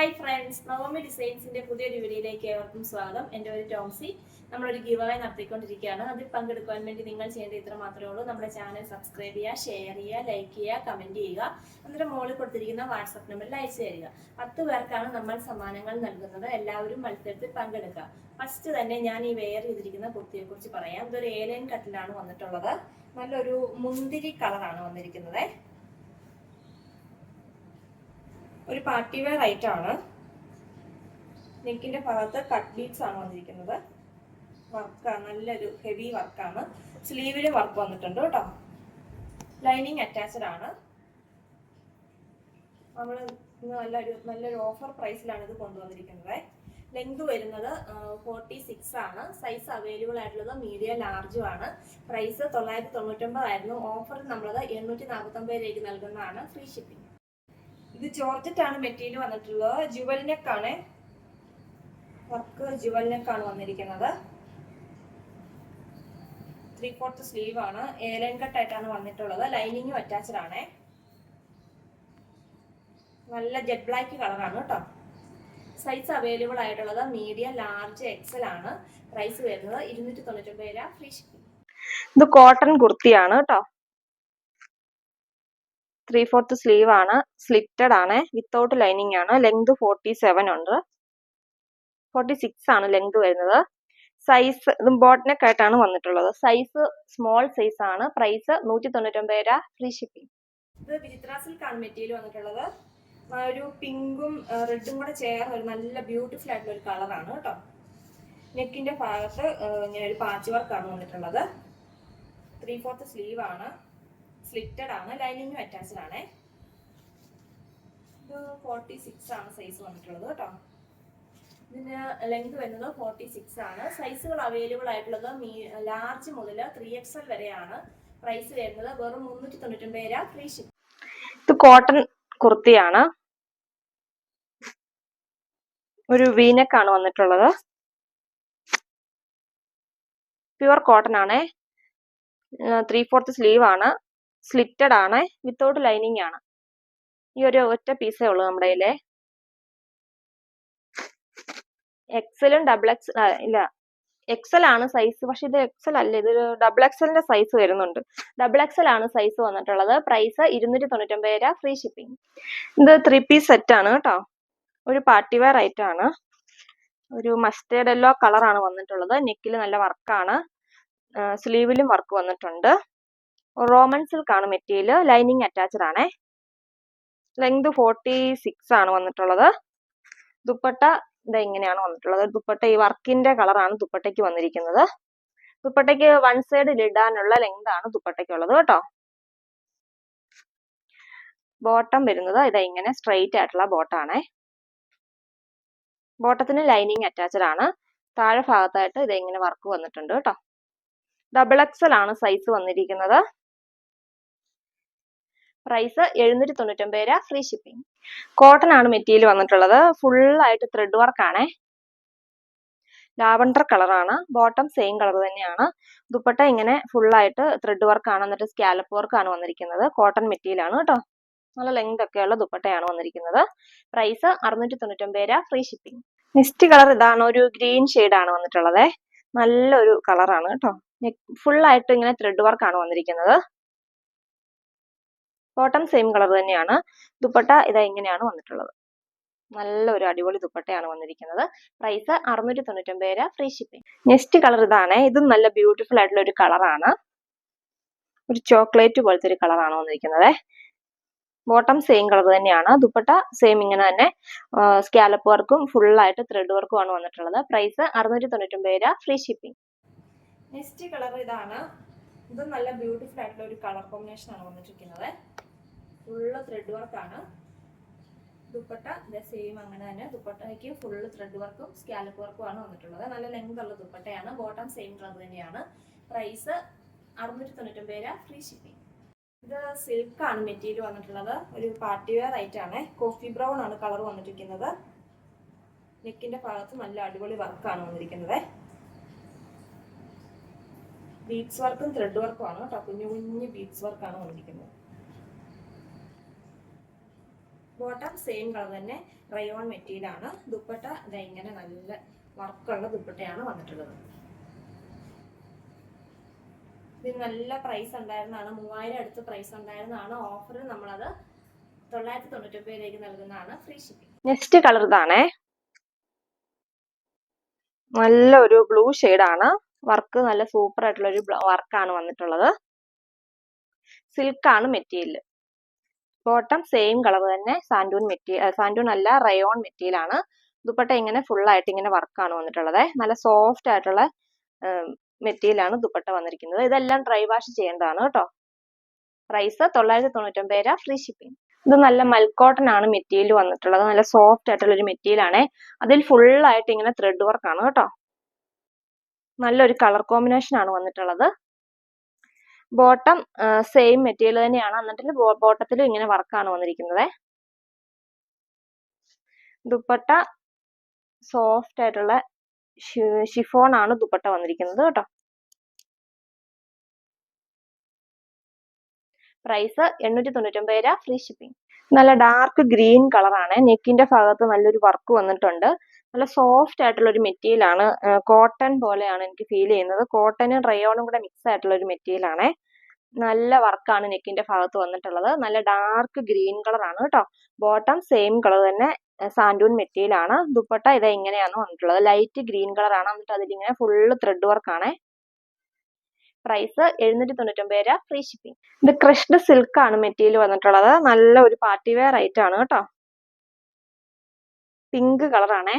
Hi friends Navami ഡിസൈൻസിന്റെ പുതിയ വീഡിയോയിലേക്ക് ഏവർക്കും സ്വാഗതം. എന്റെ ഒരു ടോംസി. നമ്മളൊരു ഗീവ് അവേ നടത്തിക്കൊണ്ടിരിക്കുകയാണ്. അതിൽ പങ്കെടുക്കാൻ വേണ്ടി നിങ്ങൾ ചെയ്യേണ്ട ഇത്ര മാത്രമേ ഉള്ളൂ. നമ്മുടെ ചാനൽ സബ്സ്ക്രൈബ് ചെയ്യുക ഷെയർ ചെയ്യുക ലൈക്ക് ചെയ്യുക കമന്റ് ചെയ്യുക. എന്നിട്ട് മുകളിൽ കൊടുത്തിരിക്കുന്ന വാട്സപ്പ് നമ്പറിൽ അയച്ചു തരിക. പത്ത് പേർക്കാണ് നമ്മൾ സമ്മാനങ്ങൾ നൽകുന്നത്. എല്ലാവരും മത്സരത്തിൽ പങ്കെടുക്കുക. ഫസ്റ്റ് തന്നെ ഞാൻ ഈ വെയർ ചെയ്തിരിക്കുന്ന കുർത്തിയെ കുറിച്ച് പറയാം. ഇതൊരു ഏലൈൻ കട്ടിലാണ് വന്നിട്ടുള്ളത്. നല്ലൊരു മുന്തിരി കളറാണ് വന്നിരിക്കുന്നത്. ഒരു പാർട്ടി വെയർ ഐറ്റം ആണ്. നെക്കിന്റെ ഭാഗത്ത് കട്ട് ബീഡ്സ് ആണ് വന്നിരിക്കുന്നത്. വർക്കാണ് നല്ലൊരു ഹെവി വർക്കാണ് സ്ലീവിൽ വർക്ക് വന്നിട്ടുണ്ട് കേട്ടോ. ലൈനിങ് അറ്റാച്ച്ഡ് ആണ്. നമ്മൾ നല്ലൊരു നല്ലൊരു ഓഫർ പ്രൈസിലാണ് ഇത് കൊണ്ടുവന്നിരിക്കുന്നത്. ലെങ്ത് വരുന്നത് ഫോർട്ടി സിക്സ് ആണ്. സൈസ് അവൈലബിൾ ആയിട്ടുള്ളത് മീഡിയം ലാർജും ആണ്. പ്രൈസ് തൊള്ളായിരത്തി തൊണ്ണൂറ്റൊമ്പത് ആയിരുന്നു ഓഫർ നമ്മളത് എണ്ണൂറ്റി നാൽപ്പത്തൊമ്പത് രൂപയ്ക്ക് നൽകുന്നതാണ്. ഫ്രീ ഷിപ്പിംഗ് ഇത് ജോർജറ്റ് ആണ് മെറ്റീരിയൽ വന്നിട്ടുള്ളത്. ജുവൽ നെക്ക് ആണ് വർക്ക് ജുവൽ നെക്ക് ആണ് വന്നിരിക്കുന്നത്. ത്രീ ഫോർത്ത് സ്ലീവ് ആണ് ഏലൻ കട്ട് ആയിട്ടാണ് വന്നിട്ടുള്ളത്. ലൈനിങ്ങും അറ്റാച്ച്ഡ് ആണ് നല്ല ജെറ്റ് ബ്ലാക്ക് കളറാണ് കേട്ടോ. സൈസ് അവൈലബിൾ ആയിട്ടുള്ളത് മീഡിയം ലാർജ് എക്സൽ ആണ്. പ്രൈസ് വരുന്നത് ഇരുന്നൂറ്റി തൊണ്ണൂറ്റൊമ്പത് രൂപ. Free shipping. ഇത് കോട്ടൺ കുർത്തിയാണ് കേട്ടോ. ത്രീ ഫോർത്ത് സ്ലീവ് ആണ്. സ്ലിറ്റഡ് ആണ്. വിത്തൗട്ട് ലൈനിങ് ആണ്. ലെങ്ത് ഫോർട്ടി സെവൻ ഉണ്ട്. ഫോർട്ടി സിക്സ് ആണ് ലെങ്ത് വരുന്നത്. സൈസ് ഇതും ബോട്ടനെക്ക് ആയിട്ടാണ് വന്നിട്ടുള്ളത്. സൈസ് സ്മോൾ സൈസ് ആണ്. പ്രൈസ് നൂറ്റി തൊണ്ണൂറ്റൊമ്പത് രൂപ. ഫ്രീ ഷിപ്പിംഗ് ഇത് വന്നിട്ടുള്ളത്. ഒരു പിങ്കും റെഡും കൂടെ ചേർന്ന ഒരു നല്ല ബ്യൂട്ടിഫുൾ ആയിട്ടുള്ള ഒരു കളറാണ് കേട്ടോ. നെക്കിന്റെ ഭാഗത്ത് ഇങ്ങനെ ഒരു പാച്ച് വർക്കാണ് വന്നിട്ടുള്ളത്. ത്രീ ഫോർത്ത് സ്ലീവ് ആണ്. സ്ലിറ്റഡ് ആണ് ലൈനിങ്ങും അറ്റാച്ച്ഡ് ആണ്. ഇത് ഫോർട്ടി സിക്സ് ആണ് സൈസ് വന്നിട്ടുള്ളത് കേട്ടോ. ഇതിന് ലെങ്ത് വരുന്നത് ഫോർട്ടി സിക്സ് ആണ് സൈസുകൾ അവൈലബിൾ ആയിട്ടുള്ളത് മീ ലാർജ് മുതൽ ത്രീ എക്സ് എൽ വരെയാണ്. പ്രൈസ് വരുന്നത് വെറും മുന്നൂറ്റി തൊണ്ണൂറ്റൊമ്പത് രൂപ ഫ്രീ ഷിപ്പ് ഇത് കോട്ടൺ കുർത്തിയാണ്. ഒരു വീനക്കാണ് വന്നിട്ടുള്ളത്. പ്യുവർ കോട്ടൺ ആണേ. ത്രീ ഫോർത്ത് സ്ലീവ് ആണ്. സ്ലിറ്റഡ് ആണ് വിത്തൗട്ട് ലൈനിങ് ആണ്. ഈ ഒരു ഒറ്റ പീസേ ഉള്ളൂ നമ്മുടെ കയ്യിലെ. എക്സലും ഡബിൾ എക്സ് ഇല്ല. എക്സൽ ആണ് സൈസ് പക്ഷെ ഇത് എക്സൽ അല്ല ഇതൊരു ഡബിൾ എക്സലിന്റെ സൈസ് വരുന്നുണ്ട്. ഡബിൾ എക്സൽ ആണ് സൈസ് വന്നിട്ടുള്ളത്. പ്രൈസ് ഇരുന്നൂറ്റി തൊണ്ണൂറ്റൊമ്പത് രൂപ ഫ്രീ ഷിപ്പിംഗ് ഇത് ത്രീ പീസ് സെറ്റ് ആണ് കേട്ടോ. ഒരു പാർട്ടി വെയർ ഐറ്റം ആണ്. ഒരു മസ്റ്റേർഡ് യെല്ലോ കളറാണ് വന്നിട്ടുള്ളത്. നെക്കിൽ നല്ല വർക്കാണ് സ്ലീവിലും വർക്ക് വന്നിട്ടുണ്ട്. റോമൻ സിൽക്ക് ആണ് മെറ്റീരിയൽ ലൈനിങ് അറ്റാച്ച്ഡ് ആണേ. ലെങ്ത് ഫോർട്ടി സിക്സ് ആണ് വന്നിട്ടുള്ളത്. ദുപ്പട്ട ഇത് ഇങ്ങനെയാണ് വന്നിട്ടുള്ളത്. ദുപ്പട്ട ഈ വർക്കിന്റെ കളറാണ് ദുപ്പട്ടയ്ക്ക് വന്നിരിക്കുന്നത്. ദുപ്പട്ടയ്ക്ക് വൺ സൈഡിൽ ഇടാനുള്ള ലെങ്ത് ആണ് ദുപ്പട്ടയ്ക്കുള്ളത് കേട്ടോ. ബോട്ടം വരുന്നത് ഇതാ ഇങ്ങനെ സ്ട്രെയിറ്റ് ആയിട്ടുള്ള ബോട്ടാണ് ബോട്ടത്തിന് ലൈനിങ് അറ്റാച്ച്ഡ് ആണ്. താഴെ ഭാഗത്തായിട്ട് ഇത് ഇങ്ങനെ വർക്ക് വന്നിട്ടുണ്ട് കേട്ടോ. ഡബിൾ എക്സൽ ആണ് സൈസ് വന്നിരിക്കുന്നത്. പ്രൈസ് എഴുന്നൂറ്റി തൊണ്ണൂറ്റൊമ്പത് രൂപ ഫ്രീ ഷിപ്പിംഗ് കോട്ടൺ ആണ് മെറ്റീരിയൽ വന്നിട്ടുള്ളത്. ഫുൾ ആയിട്ട് ത്രെഡ് വർക്ക് ആണേ. ലാവണ്ടർ കളറാണ് ബോട്ടം സെയിം കളർ തന്നെയാണ്. ദുപ്പട്ട ഇങ്ങനെ ഫുൾ ആയിട്ട് ത്രെഡ് വർക്ക് ആണ്. എന്നിട്ട് സ്കാലപ്പ് വർക്ക് ആണ് വന്നിരിക്കുന്നത്. കോട്ടൺ മെറ്റീരിയൽ ആണ് കേട്ടോ നല്ല ലെങ്ത് ഒക്കെയുള്ള ദുപ്പട്ടയാണ് വന്നിരിക്കുന്നത്. പ്രൈസ് അറുന്നൂറ്റി തൊണ്ണൂറ്റൊമ്പത് രൂപ ഫ്രീ ഷിപ്പിംഗ് നെക്സ്റ്റ് കളർ ഇതാണ്. ഒരു ഗ്രീൻ ആണ് വന്നിട്ടുള്ളത്. നല്ലൊരു കളറാണ് കേട്ടോ ഫുൾ ആയിട്ട് ഇങ്ങനെ ത്രെഡ് വർക്കാണ് വന്നിരിക്കുന്നത്. ബോട്ടം സെയിം കളർ തന്നെയാണ്. ദുപ്പട്ട ഇതാ ഇങ്ങനെയാണ് വന്നിട്ടുള്ളത്. നല്ലൊരു അടിപൊളി ദുപ്പട്ടയാണ് വന്നിരിക്കുന്നത്. പ്രൈസ് അറുന്നൂറ്റി തൊണ്ണൂറ്റൊമ്പത് രൂപ. ഫ്രീ ഷിപ്പിംഗ് നെക്സ്റ്റ് കളർ ഇതാണ്. ഇതും നല്ല ബ്യൂട്ടിഫുൾ ആയിട്ടുള്ള ഒരു കളറാണ് ഒരു ചോക്ലേറ്റ് പോലത്തെ ഒരു കളറാണ് വന്നിരിക്കുന്നത്. ബോട്ടം സെയിം കളർ തന്നെയാണ്. ദുപ്പട്ട സെയിം ഇങ്ങനെ തന്നെ. സ്കാലപ്പ് വർക്കും ഫുൾ ആയിട്ട് ത്രെഡ് വർക്കും ആണ് വന്നിട്ടുള്ളത്. പ്രൈസ് അറുന്നൂറ്റി തൊണ്ണൂറ്റൊമ്പത് രൂപ. ഫ്രീ ഷിപ്പിംഗ് നെക്സ്റ്റ് കളർ ഇതാണ്. ഇതും നല്ല ബ്യൂട്ടിഫുൾ ആയിട്ടുള്ള ഒരു കളർ കോമ്പിനേഷൻ ആണ് വന്നിട്ടിരിക്കുന്നത് ഫുള്ള് ത്രെഡ് വർക്കാണ് ദുപ്പട്ട സെയിം അങ്ങനെ തന്നെ. ദുപ്പട്ടയ്ക്ക് ഫുള്ള് ത്രെഡ് വർക്കും സ്കാലപ്പ് വർക്കും ആണ് വന്നിട്ടുള്ളത്. നല്ല ലെങ്ത് ഉള്ള ദുപ്പട്ടയാണ്. ബോട്ടം സെയിം കളർ തന്നെയാണ്. പ്രൈസ് അറുന്നൂറ്റി തൊണ്ണൂറ്റൊമ്പത് രൂപ. ഫ്രീ ഷിപ്പിംഗ് ഇത് സിൽക്ക് ആണ് മെറ്റീരിയൽ വന്നിട്ടുള്ളത്. ഒരു പാർട്ടി വെയർ ആണ്. കോഫി ബ്രൗൺ ആണ് കളർ വന്നിട്ടിരിക്കുന്നത്. നെക്കിന്റെ ഭാഗത്ത് നല്ല അടിപൊളി വർക്കാണ് വന്നിരിക്കുന്നത്. ബീഡ്സ് വർക്കും ത്രെഡ് വർക്കും ആണ്. കേട്ടോ. കുഞ്ഞു കുഞ്ഞു ബീഡ്സ് വർക്കാണ് വന്നിരിക്കുന്നത്. ബോട്ടം സെയിം കളർ തന്നെ റയോൺ മെറ്റീരിയൽ ആണ്. ദുപ്പട്ട ഇതാ ഇങ്ങനെ നല്ല വർക്കുള്ള ദുപ്പട്ടയാണ് വന്നിട്ടുള്ളത്. ഇതിന് നല്ല പ്രൈസ് ഉണ്ടായിരുന്നതാണ് മൂവായിരം അടുത്ത് പ്രൈസ് ഉണ്ടായിരുന്നതാണ് ഓഫറിൽ നമ്മളത് തൊള്ളായിരത്തി തൊണ്ണൂറ്റി ഒമ്പതിലേക്ക് നൽകുന്നതാണ് ഫ്രീ ഷിപ്പിംഗ് നെക്സ്റ്റ് കളർ ഇതാണേ. നല്ല ഒരു ബ്ലൂ ആണ്. വർക്ക് നല്ല സൂപ്പർ ആയിട്ടുള്ള ഒരു വർക്കാണ് വന്നിട്ടുള്ളത്. സിൽക്കാണ് മെറ്റീരിയൽ ബോട്ടം സെയിം കളർ തന്നെ സാൻഡൂൺ മെറ്റീരിയൽ സാൻഡൂൺ അല്ല റയോൺ മെറ്റീരിയൽ ആണ്. ദുപ്പട്ട ഇങ്ങനെ ഫുൾ ആയിട്ട് ഇങ്ങനെ വർക്കാണ് വന്നിട്ടുള്ളത്. നല്ല സോഫ്റ്റ് ആയിട്ടുള്ള മെറ്റീരിയൽ ആണ് ദുപ്പട്ട വന്നിരിക്കുന്നത്. ഇതെല്ലാം ഡ്രൈ വാഷ് ചെയ്യേണ്ടതാണ് കേട്ടോ. പ്രൈസ് തൊള്ളായിരത്തി തൊണ്ണൂറ്റൊമ്പത് രൂപ ഫ്രീ ഷിപ്പിംഗ് ഇത് നല്ല മൽക്കോട്ടൺ ആണ് മെറ്റീരിയൽ വന്നിട്ടുള്ളത്. നല്ല സോഫ്റ്റ് ആയിട്ടുള്ള ഒരു മെറ്റീരിയൽ ആണ്. അതിൽ ഫുൾ ആയിട്ട് ഇങ്ങനെ ത്രെഡ് വർക്ക് ആണ് കേട്ടോ. നല്ലൊരു കളർ കോമ്പിനേഷൻ ആണ് വന്നിട്ടുള്ളത്. ബോട്ടം സെയിം മെറ്റീരിയൽ തന്നെയാണ്. എന്നിട്ട് ബോട്ടത്തിലും ഇങ്ങനെ വർക്കാണ് വന്നിരിക്കുന്നത്. ദുപ്പട്ട സോഫ്റ്റ് ആയിട്ടുള്ള ഷിഫോൺ ആണ് ദുപ്പട്ട വന്നിരിക്കുന്നത് കേട്ടോ. പ്രൈസ് എണ്ണൂറ്റി തൊണ്ണൂറ്റൊമ്പത് രൂപ ഫ്രീ ഷിപ്പിംഗ് നല്ല ഡാർക്ക് ഗ്രീൻ കളറാണ് നെക്കിന്റെ ഭാഗത്ത് നല്ലൊരു വർക്ക് വന്നിട്ടുണ്ട്. നല്ല സോഫ്റ്റ് ആയിട്ടുള്ള ഒരു മെറ്റീരിയൽ ആണ്. കോട്ടൺ പോലെയാണ് എനിക്ക് ഫീൽ ചെയ്യുന്നത്. കോട്ടനും റയോണും കൂടെ മിക്സ് ആയിട്ടുള്ള ഒരു മെറ്റീരിയൽ ആണ്. നല്ല വർക്കാണ് നെക്കിന്റെ ഭാഗത്ത് വന്നിട്ടുള്ളത്. നല്ല ഡാർക്ക് ഗ്രീൻ കളർ ആണ് കേട്ടോ ബോട്ടം സെയിം കളർ തന്നെ സാൻഡൂൺ മെറ്റീരിയൽ ആണ്. ദുപ്പട്ട ഇത് ഇങ്ങനെയാണ് വന്നിട്ടുള്ളത്. ലൈറ്റ് ഗ്രീൻ കളർ ആണ്. എന്നിട്ട് അതിലിങ്ങനെ ഫുള്ള് ത്രെഡ് വർക്ക് ആണ്. പ്രൈസ് എഴുന്നൂറ്റി തൊണ്ണൂറ്റൊമ്പത് രൂപ ഫ്രീ ഷിപ്പിംഗ് ഇത് ക്രഷ്ഡ് സിൽക്ക് ആണ് മെറ്റീരിയൽ വന്നിട്ടുള്ളത്. നല്ല ഒരു പാർട്ടി വെയർ ഐറ്റം ആണ് കേട്ടോ പിങ്ക് കളറാണേ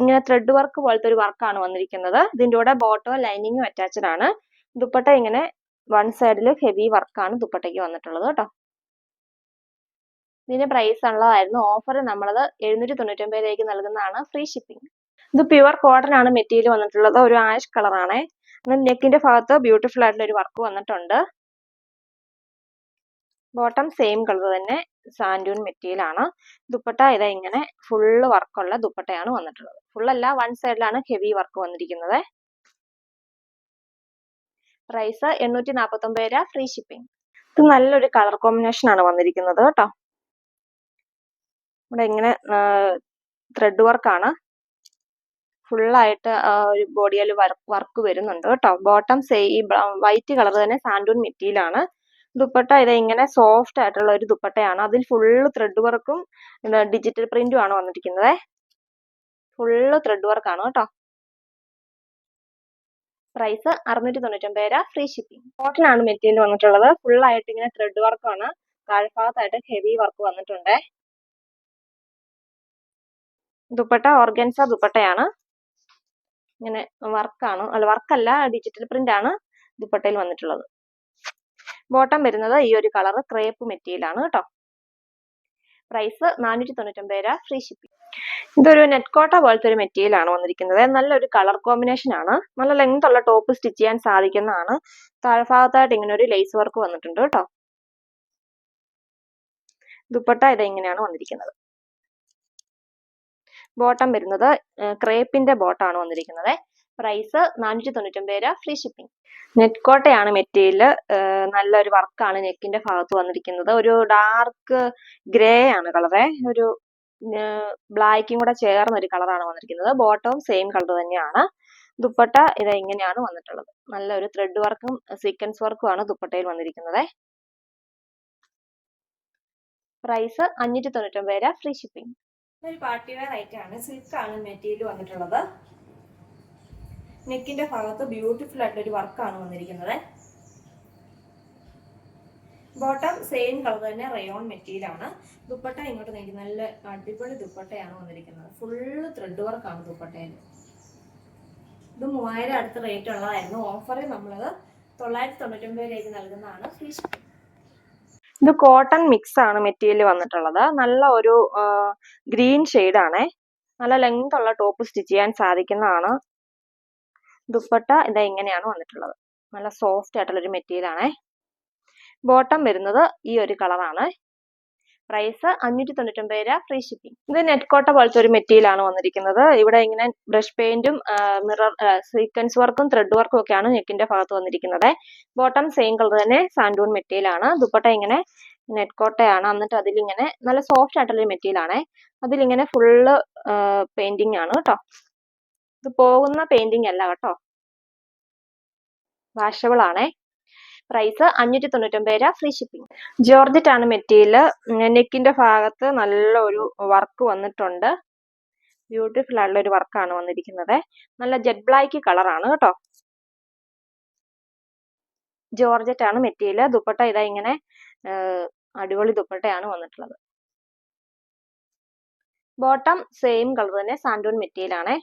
ഇങ്ങനെ ത്രെഡ് വർക്ക് പോലത്തെ ഒരു വർക്കാണ് വന്നിരിക്കുന്നത്. ഇതിന്റെ കൂടെ ബോട്ടോ ലൈനിങ്ങും അറ്റാച്ച്ഡ് ആണ്. ദുപ്പട്ട ഇങ്ങനെ വൺ സൈഡിൽ ഹെവി വർക്കാണ് ദുപ്പട്ടയ്ക്ക് വന്നിട്ടുള്ളത് കേട്ടോ. ഇതിന്റെ പ്രൈസ് ഉള്ളതായിരുന്നു. ഓഫർ നമ്മളത് എഴുന്നൂറ്റി തൊണ്ണൂറ്റൊമ്പത് രൂപയ്ക്ക് നൽകുന്നതാണ്. ഫ്രീ ഷിപ്പിംഗ് ഇത് പ്യുവർ കോട്ടൺ ആണ് മെറ്റീരിയൽ വന്നിട്ടുള്ളത്. ഒരു ആഷ് കളറാണ് നെക്കിന്റെ ഭാഗത്ത് ബ്യൂട്ടിഫുൾ ആയിട്ടുള്ള ഒരു വർക്ക് വന്നിട്ടുണ്ട്. ബോട്ടം സെയിം കളർ തന്നെ സാൻഡൂൺ മെറ്റീരിയലാണ് ദുപ്പട്ട ഇതാ ഇങ്ങനെ ഫുള്ള് വർക്കുള്ള ദുപ്പട്ടയാണ് വന്നിട്ടുള്ളത്. ഫുള്ളല്ല വൺ സൈഡിലാണ് ഹെവി വർക്ക് വന്നിരിക്കുന്നത് പ്രൈസ് എണ്ണൂറ്റി നാൽപ്പത്തി ഒമ്പത് രൂപ ഫ്രീ ഷിപ്പിംഗ് ഇത് നല്ലൊരു കളർ കോമ്പിനേഷൻ ആണ് വന്നിരിക്കുന്നത് കേട്ടോ. ഇവിടെ ഇങ്ങനെ ത്രെഡ് വർക്കാണ് ഫുള്ളായിട്ട് ഒരു ബോഡിയിൽ വർക്ക് വരുന്നുണ്ട് കേട്ടോ. ബോട്ടം സെയിം വൈറ്റ് കളർ തന്നെ സാൻഡൂൺ മെറ്റീരിയലാണ് ദുപ്പട്ട ഇത് ഇങ്ങനെ സോഫ്റ്റ് ആയിട്ടുള്ള ഒരു ദുപ്പട്ടയാണ്. അതിൽ ഫുള്ള് ത്രെഡ് വർക്കും ഡിജിറ്റൽ പ്രിന്റും ആണ് വന്നിരിക്കുന്നത്. ഫുള്ള് ത്രെഡ് വർക്കാണ് കേട്ടോ. പ്രൈസ് അറുന്നൂറ്റി തൊണ്ണൂറ്റൊമ്പത് രൂപ ഫ്രീ ഷിപ്പിംഗ് കോട്ടൺ ആണ് മെറ്റീരിയൽ വന്നിട്ടുള്ളത്. ഫുൾ ആയിട്ട് ഇങ്ങനെ ത്രെഡ് വർക്കാണ് താഴ്ഭാഗത്തായിട്ട് ഹെവി വർക്ക് വന്നിട്ടുണ്ട്. ദുപ്പട്ട ഓർഗൻസ ദുപ്പട്ടയാണ്. ഇങ്ങനെ വർക്കാണ് അല്ല വർക്കല്ല ഡിജിറ്റൽ പ്രിന്റ് ആണ് ദുപ്പട്ടയിൽ വന്നിട്ടുള്ളത്. ബോട്ടം വരുന്നത് ഈ ഒരു കളർ ക്രേപ്പ് മെറ്റീരിയലാണ് കേട്ടോ. പ്രൈസ് നാനൂറ്റി തൊണ്ണൂറ്റൊമ്പത് രൂപ ഫ്രീ ഷിപ്പിംഗ് ഇതൊരു നെറ്റ് കോട്ട പോലത്തെ ഒരു മെറ്റീരിയൽ ആണ് വന്നിരിക്കുന്നത്. നല്ലൊരു കളർ കോമ്പിനേഷൻ ആണ്. നല്ല ലെങ്ത് ഉള്ള ടോപ്പ് സ്റ്റിച്ച് ചെയ്യാൻ സാധിക്കുന്നതാണ്. താഴ്ഭാഗത്തായിട്ട് ഇങ്ങനെ ഒരു ലേസ് വർക്ക് വന്നിട്ടുണ്ട് കേട്ടോ. ദുപ്പട്ട ഇത് ഇങ്ങനെയാണ് വന്നിരിക്കുന്നത്. ബോട്ടം വരുന്നത് ക്രേപ്പിന്റെ ബോട്ടാണ് വന്നിരിക്കുന്നത്. പ്രൈസ് നാനൂറ്റി തൊണ്ണൂറ്റൊമ്പത് രൂപ ഫ്രീ ഷിപ്പിംഗ് നെറ്റ് കോട്ടയാണ് മെറ്റീരിയൽ. നല്ലൊരു വർക്കാണ് നെക്കിന്റെ ഭാഗത്ത് വന്നിരിക്കുന്നത്. ഒരു ഡാർക്ക് ഗ്രേ ആണ് കളറേ. ഒരു ബ്ലാക്കും കൂടെ ചേർന്ന ഒരു കളറാണ് വന്നിരിക്കുന്നത്. ബോട്ടവും സെയിം കളർ തന്നെയാണ്. ദുപ്പട്ട ഇത് ഇങ്ങനെയാണ് വന്നിട്ടുള്ളത്. നല്ലൊരു ത്രെഡ് വർക്കും സീക്വൻസ് വർക്കും ആണ് ദുപ്പട്ടയിൽ വന്നിരിക്കുന്നത്. പ്രൈസ് അഞ്ഞൂറ്റി തൊണ്ണൂറ്റൊമ്പത് രൂപ ഫ്രീ ഷിപ്പിംഗ് ഒരു പാർട്ടി വെയർ ഐറ്റം ആണ്. സിൽക്ക് ആണ് മെറ്റീരിയൽ വന്നിട്ടുള്ളത്. നെക്കിന്റെ ഭാഗത്ത് ബ്യൂട്ടിഫുൾ ആയിട്ടുള്ള ഒരു വർക്കാണ് വന്നിരിക്കുന്നത്. ബോട്ടം സെയിം കളർ തന്നെ റയോൺ മെറ്റീരിയൽ ആണ്. ദുപ്പട്ട ഇങ്ങോട്ട് നോക്കി നല്ല അടിപൊളി ദുപ്പട്ടയാണ് വന്നിരിക്കുന്നത്. ഫുള്ള് ത്രെഡ് വർക്കാണ് ദുപ്പട്ടയിൽ ഇത് മൂവായിരം അടുത്ത റേറ്റ് ഉള്ളതായിരുന്നു. ഓഫറിൽ നമ്മളത് തൊള്ളായിരത്തി തൊണ്ണൂറ്റൊമ്പത് രൂപയ്ക്ക് നൽകുന്നതാണ്. ഇത് കോട്ടൺ മിക്സ് ആണ് മെറ്റീരിയൽ വന്നിട്ടുള്ളത്. നല്ല ഒരു ഗ്രീൻ ഷെയ്ഡാണേ നല്ല ലെങ്ത് ഉള്ള ടോപ്പ് സ്റ്റിച്ച് ചെയ്യാൻ സാധിക്കുന്നതാണ്. ദുപ്പട്ട ഇതാ ഇങ്ങനെയാണ് വന്നിട്ടുള്ളത്. നല്ല സോഫ്റ്റ് ആയിട്ടുള്ള ഒരു മെറ്റീരിയൽ ആണേ. ബോട്ടം വരുന്നത് ഈ ഒരു കളറാണ് പ്രൈസ് അഞ്ഞൂറ്റി തൊണ്ണൂറ്റൊമ്പത് രൂപ ഫ്രീ ഷിപ്പിംഗ് ഇത് നെറ്റ് കോട്ട പോലത്തെ ഒരു മെറ്റീരിയൽ ആണ് വന്നിരിക്കുന്നത്. ഇവിടെ ഇങ്ങനെ ബ്രഷ് പെയിന്റും മിറർ സീക്വൻസ് വർക്കും ത്രെഡ് വർക്കും ഒക്കെയാണ് നെക്കിന്റെ ഭാഗത്ത് വന്നിരിക്കുന്നത്. ബോട്ടം സെയിം കളർ തന്നെ സാൻഡൂൺ മെറ്റീരിയൽ ആണ്. ദുപ്പട്ട ഇങ്ങനെ നെറ്റ് കോട്ടയാണ്. എന്നിട്ട് അതിലിങ്ങനെ നല്ല സോഫ്റ്റ് ആയിട്ടുള്ള മെറ്റീരിയൽ ആണ്. അതിലിങ്ങനെ ഫുള്ള് പെയിന്റിംഗ് ആണ് കേട്ടോ ഇത് പോകുന്ന പെയിന്റിംഗ് അല്ല കേട്ടോ. വാഷബിൾ ആണേ. പ്രൈസ് അഞ്ഞൂറ്റി തൊണ്ണൂറ്റൊമ്പത് രൂപ ഫ്രീ ഷിപ്പിംഗ് ജോർജറ്റ് ആണ് മെറ്റീരിയൽ നെക്കിന്റെ ഭാഗത്ത് നല്ല ഒരു വർക്ക് വന്നിട്ടുണ്ട്. ബ്യൂട്ടിഫുൾ ആയിട്ടുള്ള ഒരു വർക്കാണ് വന്നിരിക്കുന്നത്. നല്ല ജെറ്റ് ബ്ലാക്ക് കളറാണ് കേട്ടോ. ജോർജറ്റ് ആണ് മെറ്റീരിയൽ ദുപ്പട്ട ഇതാ ഇങ്ങനെ അടിപൊളി ദുപ്പട്ടയാണ് വന്നിട്ടുള്ളത്. ബോട്ടം സെയിം കളർ തന്നെ സാൻഡൂൺ മെറ്റീരിയൽ ആണ്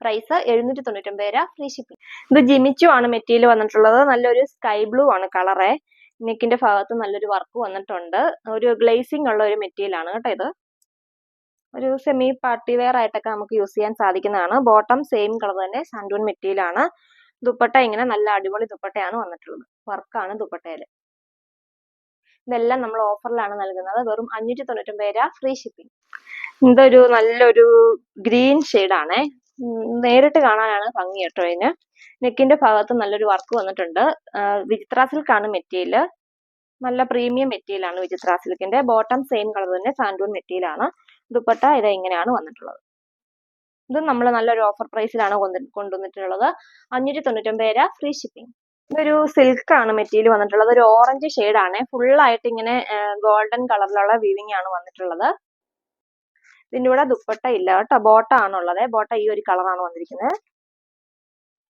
പ്രൈസ് എഴുന്നൂറ്റി തൊണ്ണൂറ്റൊമ്പത് രൂപ ഫ്രീ ഷിപ്പിംഗ് ഇത് ജിമിച്ചു ആണ് മെറ്റീരിയൽ വന്നിട്ടുള്ളത്. നല്ലൊരു സ്കൈ ബ്ലൂ ആണ് കളറ് നെക്കിന്റെ ഭാഗത്ത് നല്ലൊരു വർക്ക് വന്നിട്ടുണ്ട്. ഒരു ഗ്ലേസിംഗ് ഉള്ള ഒരു മെറ്റീരിയൽ ആണ് കേട്ടോ ഇത്. ഒരു സെമി പാർട്ടി വെയർ ആയിട്ടൊക്കെ നമുക്ക് യൂസ് ചെയ്യാൻ സാധിക്കുന്നതാണ്. ബോട്ടം സെയിം കളർ തന്നെ സാൻഡൂൺ മെറ്റീരിയൽ ആണ്. ദുപ്പട്ട ഇങ്ങനെ നല്ല അടിപൊളി ദുപ്പട്ടയാണ് വന്നിട്ടുള്ളത്. വർക്കാണ് ദുപ്പട്ടയിൽ ഇതെല്ലാം നമ്മൾ ഓഫറിലാണ് നൽകുന്നത്. വെറും അഞ്ഞൂറ്റി തൊണ്ണൂറ്റൊമ്പത് രൂപ ഫ്രീ ഷിപ്പിംഗ് ഇതൊരു നല്ലൊരു ഗ്രീൻ ആണേ. നേരിട്ട് കാണാനാണ് ഭംഗി കേട്ടോ ഇതിന്. നെക്കിന്റെ ഭാഗത്ത് നല്ലൊരു വർക്ക് വന്നിട്ടുണ്ട്. വിചിത്ര സിൽക്ക് ആണ് മെറ്റീരിയൽ. നല്ല പ്രീമിയം മെറ്റീരിയലാണ് വിചിത്ര സിൽക്കിന്റെ. ബോട്ടം സെയിം കളർ തന്നെ സാൻഡൂൺ മെറ്റീരിയൽ ആണ്. ദുപ്പട്ട ഇത് ഇങ്ങനെയാണ് വന്നിട്ടുള്ളത്. ഇത് നമ്മൾ നല്ലൊരു ഓഫർ പ്രൈസിലാണ് കൊണ്ടുവന്നിട്ടുള്ളത്. അഞ്ഞൂറ്റി തൊണ്ണൂറ്റൊമ്പത് രൂപ ഫ്രീ ഷിപ്പിംഗ് ഇതൊരു സിൽക്ക് ആണ് മെറ്റീരിയൽ വന്നിട്ടുള്ളത്. ഒരു ഓറഞ്ച് ആണ്. ഫുൾ ആയിട്ട് ഇങ്ങനെ ഗോൾഡൻ കളറിലുള്ള വീവിംഗ് ആണ് വന്നിട്ടുള്ളത്. ഇതിന്റെ കൂടെ ദുപ്പട്ട ഇല്ല കേട്ടോ. ബോട്ട ആണുള്ളത്. ബോട്ട ഈ ഒരു കളറാണ് വന്നിരിക്കുന്നത്.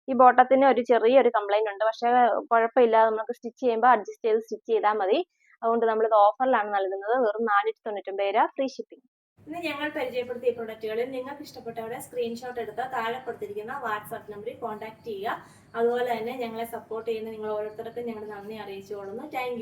ഈ ബോട്ടത്തിന് ഒരു ചെറിയൊരു കംപ്ലൈന്റ് ഉണ്ട്. പക്ഷേ കുഴപ്പമില്ല നമുക്ക് സ്റ്റിച്ച് ചെയ്യുമ്പോൾ അഡ്ജസ്റ്റ് ചെയ്ത് സ്റ്റിച്ച് ചെയ്താൽ മതി. അതുകൊണ്ട് നമ്മൾ ഇത് ഓഫറിലാണ് നൽകുന്നത്. വെറും നാനൂറ്റി തൊണ്ണൂറ്റൊമ്പത് രൂപ ഫ്രീ ഷിപ്പിംഗ് ഇന്ന് ഞങ്ങൾ പരിചയപ്പെടുത്തിയ പ്രൊഡക്റ്റുകളിൽ നിങ്ങൾക്ക് ഇഷ്ടപ്പെട്ടവരെ സ്ക്രീൻഷോട്ട് എടുത്ത് താഴെ കൊടുത്തിരിക്കുന്ന വാട്സാപ്പ് നമ്പറിൽ കോൺടാക്ട് ചെയ്യുക. അതുപോലെ തന്നെ ഞങ്ങളെ സപ്പോർട്ട് ചെയ്യുന്ന നിങ്ങൾ ഓരോരുത്തർക്കും ഞങ്ങൾ നന്ദി അറിയിച്ചു കൊള്ളുന്നു താങ്ക്